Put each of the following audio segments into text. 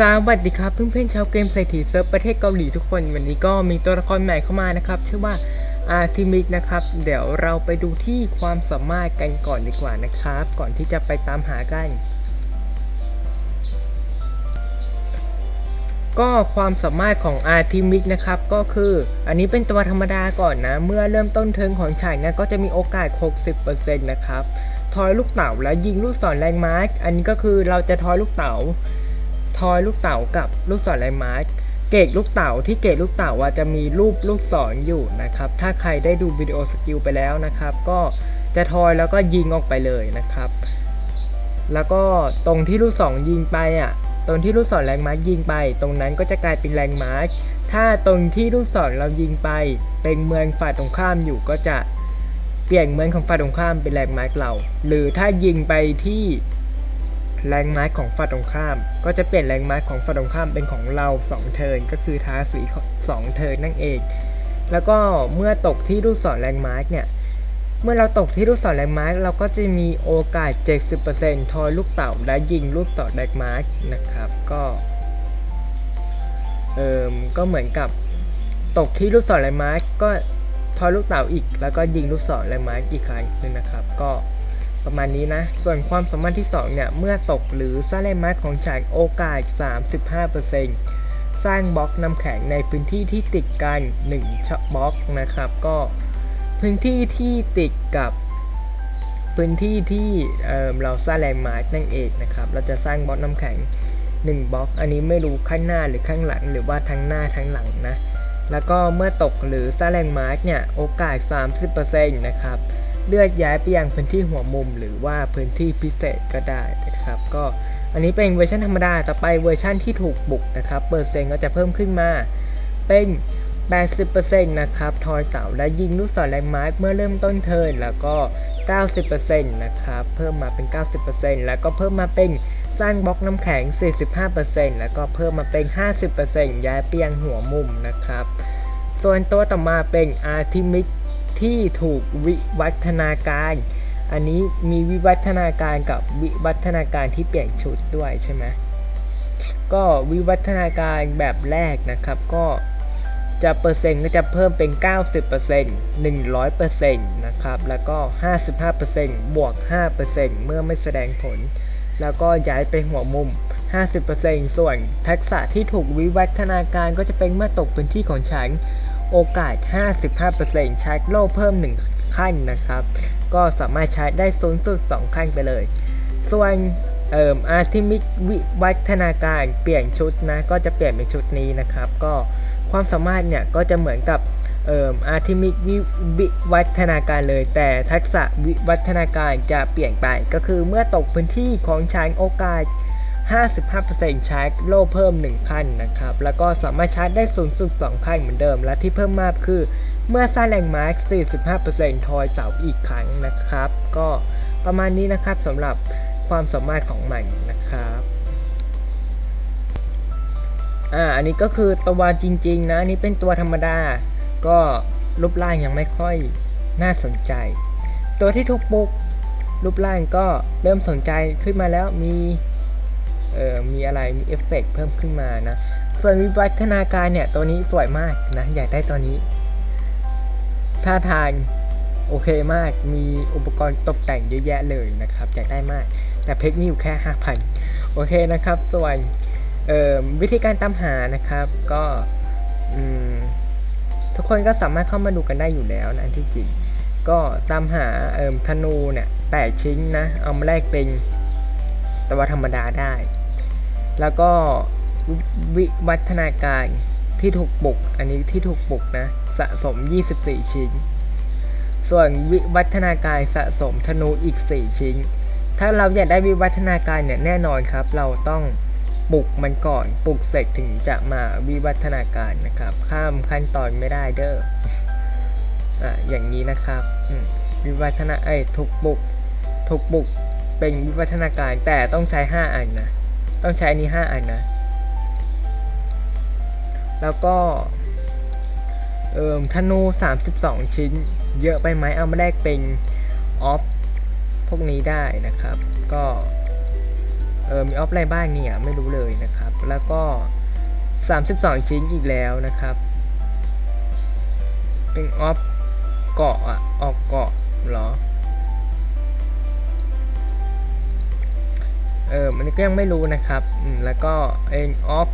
สวัสดีครับเพื่อนๆชาวเกมเศรษฐีเซิร์ฟประเทศเกาหลีทุกคน วันนี้ก็มีตัวละครใหม่เข้ามานะครับ ชื่อว่าอาร์ทิมิกนะครับ เดี๋ยวเราไปดูที่ความสามารถกันก่อนดีกว่านะครับ ก่อนที่จะไปตามหากัน ก็ความสามารถของอาร์ทิมิกนะครับ ก็คืออันนี้เป็นตัวธรรมดาก่อนนะ เมื่อเริ่มต้นเทิร์นของฉากนะก็จะมีโอกาส 60%นะครับทอยลูกเต๋าและยิงลูกศรแรงมาร์กอันนี้ก็คือเราจะทอยลูกเต๋า ทอยลูกเต๋ากับลูกศรลายมาร์กเกตลูกเต๋าที่เกตลูกเต๋าอะจะมีรูปลูกศรอยู่นะครับ ถ้าใครได้ดูวิดีโอสกิลไปแล้วนะครับ ก็จะทอยแล้วก็ยิงออกไปเลยนะครับ แล้วก็ตรงที่ลูกศรยิงไปอะ ตรงที่ลูกศรแรงมาร์กยิงไป ตรงนั้นก็จะกลายเป็นแรงมาร์กถ้าตรงที่ลูกศรเรายิงไป เป็นเมืองฝ่ายตรงข้ามอยู่ก็จะเปลี่ยนเมืองของฝ่ายตรงข้ามเป็นแรงมาร์กเรา หรือถ้ายิงไปที่ แรงไม้ของฝ่ายตรงข้าม ก็จะเปลี่ยนแรงไม้ของฝ่ายตรงข้ามเป็นของเรา 2 เทิร์นก็คือทาสี2เทิร์นนั่นเอง แล้วก็เมื่อตกที่ลูกศรแรงไม้เนี่ยเมื่อเราตกที่ลูกศรแรงไม้เราก็จะมีโอกาส 70%ทอยลูกเต่าและยิงลูกศรแรงไม้นะครับก็เอ่มก็เหมือนกับตกที่ลูกศรแรงไม้ก็ทอยลูกเต่าอีก แล้วก็ยิงลูกศรแรงไม้อีกครั้งหนึงนะครับ ก็ ประมาณนี้นะ ส่วนความสามารถที่ 2 เนี่ย เมื่อตกหรือสร้างแรงไม้ของฉากโอกาส 35%สร้างบล็อกน้ำแข็งในพื้นที่ที่ติดกัน1ชบล็อกนะครับ ก็พื้นที่ที่ติดกับพื้นที่ที่เเราสร้างแรงไม้นั่นเองนะครับ เราจะสร้างบล็อกน้ำแข็ง 1บล็อก อันนี้ไม่รู้ข้างหน้าหรือข้างหลัง หรือว่าทั้งหน้าทั้งหลังนะ แล้วก็เมื่อตกหรือสร้างแรงไม้เนี่ย โอกาส 30%นะครับ เลือกย้ายไปยังพื้นที่หัวมุม หรือว่าพื้นที่พิเศษก็ได้นะครับก็อันนี้เป็นเวอร์ชันธรรมดาต่อไปเวอร์ชันที่ถูกบุกนะครับเปอร์เซ็นต์ก็จะเพิ่มขึ้นมาเป็น 80%นะครับทอยเต่าและยิงลูกศรแรงไม้เมื่อเริ่มต้นเทิร์นแล้วก็ 90%นะครับเพิ่มมาเป็น 90%แล้วก็เพิ่มมาเป็นสร้างบล็อกน้ำแข็ง 45%แล้วก็เพิ่มมาเป็น 50%ย้ายไปยังหัวมุมนะครับ ส่วนตัวต่อมาเป็นอาร์ทิมิก ที่ถูกวิวัฒนาการ อันนี้มีวิวัฒนาการกับวิวัฒนาการที่เปลี่ยนชุดด้วยใช่ไหมก็วิวัฒนาการแบบแรกนะครับก็จะเปอร์เซ็นต์ก็จะเพิ่มเป็น 90% 100%นะครับแล้วก็ 55%บวก 5%เมื่อไม่แสดงผล แล้วก็ย้ายไปหัวมุม 50%ส่วนทักษะที่ถูกวิวัฒนาการก็จะเป็นเมื่อตกพื้นที่ของฉัน โอกาส 55%ใช้โล่เพิ่ม 1 ขั้นนะครับ ก็สามารถใช้ได้สูงสุด 2 ขั้นไปเลย ส่วนเอ่ออาร์ทิมิกวิวัฒนาการเปลี่ยนชุดนะ ก็จะเปลี่ยนเป็นชุดนี้นะครับ ก็ความสามารถเนี่ยก็จะเหมือนกับเอ่ออาร์ทิมิกวิวิวัฒนาการเลย แต่ทักษะวิวัฒนาการจะเปลี่ยนไป ก็คือเมื่อตกพื้นที่ของชายโอกาส 55%ใช้โล่เพิ่ม 1 ขั้นนะครับ แล้วก็สามารถใช้ได้สูงสุด 2 ขั้นเหมือนเดิม และที่เพิ่มมากคือ เมื่อสร้างแรงมา45%ทอยเสาอีกครั้งนะครับ ก็ประมาณนี้นะครับสำหรับความสามารถของมันนะครับอ่าอันนี้ก็คือตัวจริง ๆ นะอันนี้เป็นตัวธรรมดา ก็รูปร่างยังไม่ค่อยน่าสนใจ ตัวที่ถูกปุกรูปร่างก็เริ่มสนใจขึ้นมาแล้วมี เออมีอะไรมีเอฟเฟกต์เพิ่มขึ้นมานะ ส่วนวิวัฒนาการเนี่ยตัวนี้สวยมากนะ อยากได้ตัวนี้ท่าทางโอเคมากมีอุปกรณ์ตกแต่งเยอะแยะเลยนะครับอยากได้มาก แต่เพชรมีอยู่แค่ 5,000 โอเคนะครับ ส่วนวิธีการตามหานะครับก็ทุกคนก็สามารถเข้ามาดูกันได้อยู่แล้วนะที่จริงก็ตามหาธนูเนี่ยแปดชิ้นนะ เอามาแลกเป็นตัวธรรมดาได้ แล้วก็วิวัฒนาการที่ถูกปลุก อันนี้ที่ถูกปลุกนะ สะสม 24 ชิ้น ส่วนวิวัฒนาการสะสมธนูอีก 4 ชิ้น ถ้าเราอยากได้วิวัฒนาการเนี่ยแน่นอนครับ เราต้องปลุกมันก่อน ปลุกเสร็จถึงจะมาวิวัฒนาการนะครับ ข้ามขั้นตอนไม่ได้เด้ออะอย่างนี้นะครับวิวัฒนาไอ้ยถูกปลุกถูกปลุกเป็นวิวัฒนาการแต่ต้องใช้ 5 อันนะ ต้องใช้อันนี้ 5 อันนะ แล้วก็เอ่อธนู 32 ชิ้น เยอะไปไหมเอามาแลกเป็นออฟพวกนี้ได้นะครับ ก็เออมีออฟอะไรบ้างเนี่ยไม่รู้เลยนะครับ แล้วก็ 32 ชิ้นอีกแล้วนะครับ เป็นออฟเกาะอะออกเกาะเหรอ เออมันก็ยังไม่รู้นะครับอืมแล้วก็เองออฟ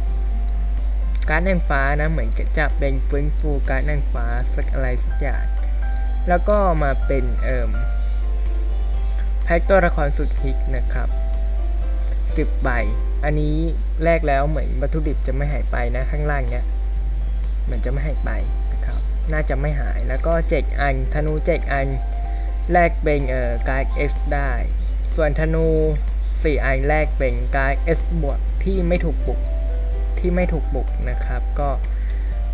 การ์ดแดงฟ้านะเหมือนจะเป็นฟื้นฟูการ์ดแดงฟ้าสักอะไรสักอย่างแล้วก็มาเป็นเอ่มแพ็กตัวละครสุดฮิตนะครับ 10 ใบ อันนี้แรกแล้วเหมือนวัตถุดิบจะไม่หายไปนะข้างล่างเนี้ยเหมือนจะไม่หายไปนะครับ น่าจะไม่หาย แล้วก็เจ็กอันธนูเจ็กอัน แลกเป็นเอ่อการ์ด S ได้ ส่วนธนู 4อันแรกเป็นการ์ด S บวกที่ไม่ถูกบุกที่ไม่ถูกบุกนะครับก็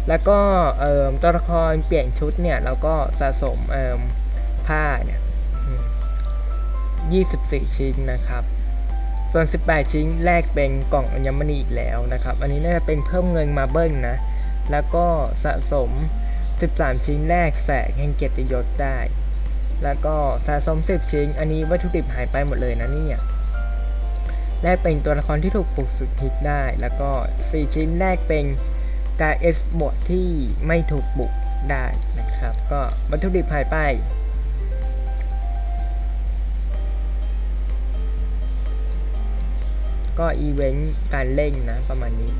แล้วก็เอ่อตัวละครเปลี่ยนชุดเนี่ยแล้วก็สะสมเอ่อผ้าเนี่ย24 ชิ้นนะครับ ส่วน 18 ชิ้นแรกเป็นกล่องอัญมณีอีกแล้วนะครับ อันนี้น่าจะเป็นเพิ่มเงินมาเบิ้ลนะ แล้วก็สะสม 13 ชิ้นแรกแสงแห่งเกียรติยศได้ แล้วก็สะสม 10 ชิ้น อันนี้วัตถุดิบหายไปหมดเลยนะเนี่ย แรกเป็นตัวละครที่ถูกปลุกสุดฮิตได้ แล้วก็ 4 ชิ้นแรกเป็นการเอสบทที่ไม่ถูกบุกได้นะครับ ก็วัตถุดิบหายไปก็อีเวนต์การเล่นนะประมาณนี้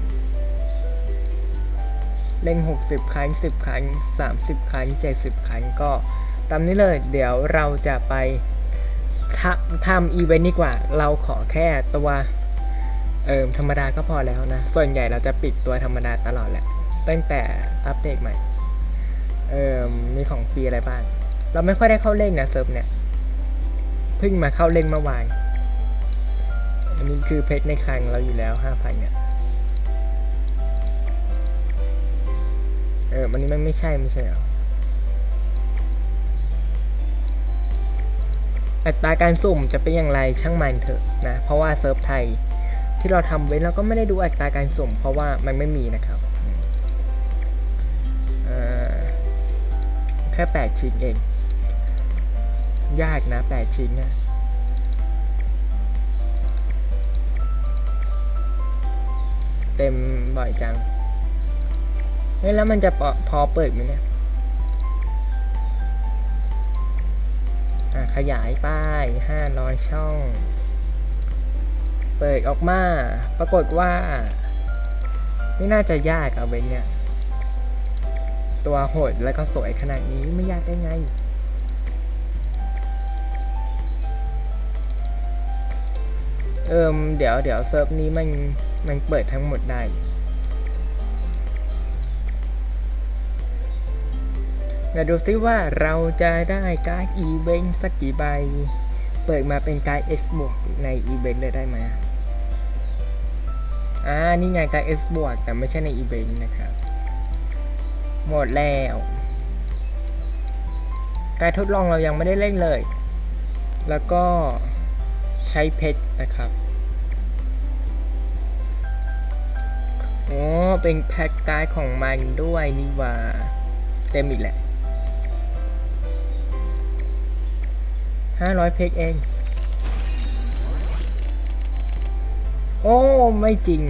เล่น60 ครั้ง 10 ครั้ง 30 ครั้ง 70 ครั้งก็ตามนี้เลย เดี๋ยวเราจะไป ทำอีเวนต์ดีกว่า เราขอแค่ตัวเอิมธรรมดาก็พอแล้วนะ ส่วนใหญ่เราจะปิดตัวธรรมดาตลอดแหละ ตั้งแต่อัปเดตใหม่ เอิมมีของฟรีอะไรบ้าง เราไม่ค่อยได้เข้าเล่นนะเซิร์ฟเนี่ย เพิ่งมาเข้าเล่นเมื่อวาน อันนี้คือเพชรในคลังเราอยู่แล้วห้าพันเนี่ย เออวันนี้มันไม่ใช่ไม่ใช่หรอ อัตราการสุ่มจะเป็นอย่างไรช่างมันเถอะนะ เพราะว่าเซิร์ฟไทยที่เราทำไว้เราก็ไม่ได้ดูอัตราการสุ่ม เพราะว่ามันไม่มีนะครับแค่แปดชิ้นเอง ยากนะแปดชิ้นนะเต็มบ่อยจัง เฮ้ยแล้วมันจะพอพอเปิดไหมเนี่ย ขยายป้ายห้าร้อยช่อง เปิดออกมา ปรากฏว่า ไม่น่าจะยากเอาเบนเนี่ย ตัวโหดแล้วก็สวยขนาดนี้ไม่ยากได้ไงเอิมเดี๋ยวเดี๋ยวเซิร์ฟนี้มันมันเปิดทั้งหมดได้ เดี๋ยวดูซิว่าเราจะได้การ์ดอีเวนต์สักกี่ใบ เปิดมาเป็นการ์ด S บวกในอีเวนต์เลยได้ไหมอ่า นี่ไงการ์ด S บวกแต่ไม่ใช่ในอีเวนต์นะครับ หมดแล้วการทดลองเรายังไม่ได้เล่นเลย แล้วก็ใช้เพชรนะครับอ๋อเป็นแพ็กการ์ดของมันด้วยนี่ว่า เต็มอีกแหละ ห้าร้อยเพกเอง โอ้ ไม่จริง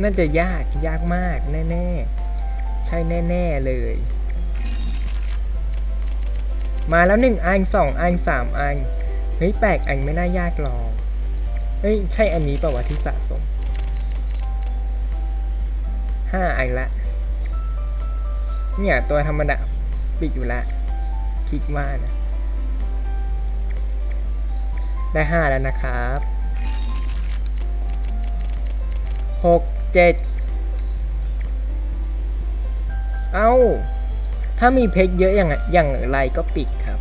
น่าจะยาก ยากมาก แน่ ๆ ใช่แน่ ๆ เลย มาแล้วหนึ่งอันสองอันสามอัน เฮ้ย แปลกอันไม่น่ายากหรอก เฮ้ย ใช่อันนี้ปล่าวะที่สะสมห้าอันละ เนี่ย ตัวธรรมดาปิดอยู่ละ คิดว่านะ ได้ห้าแล้วนะครับหกเจ็ดเอ้า ถ้ามีเพชรเยอะอย่างอย่างไรก็ปิดครับ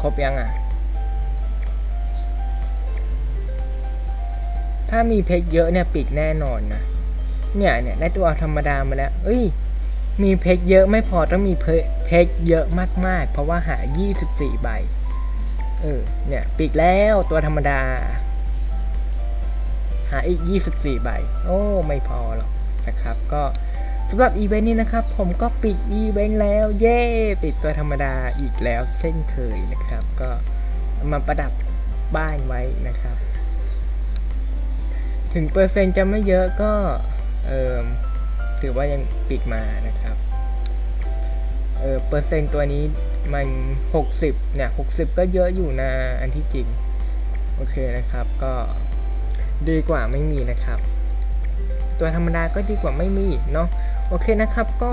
ครบยังอะ ถ้ามีเพชรเยอะเนี่ยปิดแน่นอนนะ เนี่ยเนี่ยได้ตัวธรรมดามาแล้ว เอ้ย มีเพชรเยอะไม่พอต้องมีเพเพชรเยอะมากๆ เพราะว่าหา 24 ใบ เออ เนี่ยปิดแล้วตัวธรรมดา หาอีก 24 ใบ โอ้ ไม่พอหรอกนะครับ ก็สำหรับอีเวนต์นี้นะครับ ผมก็ปิดอีเวนต์แล้ว เย้ปิดตัวธรรมดาอีกแล้วเช่นเคยนะครับ ก็มาประดับบ้านไว้นะครับ ถึงเปอร์เซ็นต์จะไม่เยอะก็ เออ ถือว่ายังปิดมานะครับเออเปอร์เซ็นต์ตัวนี้มัน 60 เนี่ย 60 ก็เยอะอยู่นะอันที่จริง โอเคนะครับก็ดีกว่าไม่มีนะครับ ตัวธรรมดาก็ดีกว่าไม่มีเนาะโอเคนะครับก็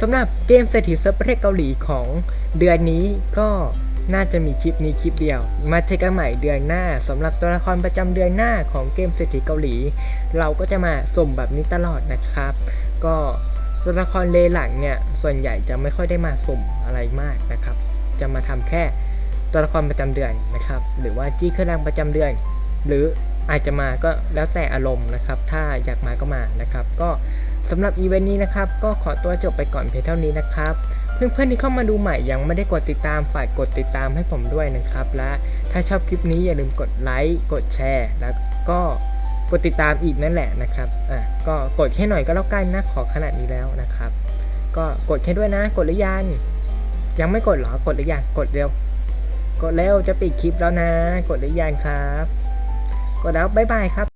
สำหรับเกมเศรษฐีเซิร์ฟประเทศเกาหลีของเดือนนี้ก็น่าจะมีคลิปนี้คลิปเดียว มาเจอกันใหม่เดือนหน้าสำหรับตัวละครประจำเดือนหน้าของเกมเศรษฐีเกาหลี เราก็จะมาส่งแบบนี้ตลอดนะครับ ก็ตัวละครเลหลังเนี่ยส่วนใหญ่จะไม่ค่อยได้มาสุ่มอะไรมากนะครับ จะมาทำแค่ตัวละครประจำเดือนนะครับ หรือว่าจี้เครื่องรางประจำเดือน หรืออาจจะมาก็แล้วแต่อารมณ์นะครับ ถ้าอยากมาก็มานะครับ ก็สำหรับอีเวนต์นี้นะครับ ก็ขอตัวจบไปก่อนเพียงเท่านี้นะครับเพื่อนๆที่เข้ามาดูใหม่ยังไม่ได้กดติดตามฝากกดติดตามให้ผมด้วยนะครับ และถ้าชอบคลิปนี้อย่าลืมกดไลค์กดแชร์ แล้วก็ กดติดตามอีกนั่นแหละนะครับอะก็กดแค่หน่อยก็แล้วกันนะขอขนาดนี้แล้วนะครับ ก็กดแค่ด้วยนะ กดหรือยังยังไม่กดเหรอกดหรือยังกดเร็ว กดเร็วจะปิดคลิปแล้วนะ กดหรือยังครับ กดแล้วบ๊ายบายครับ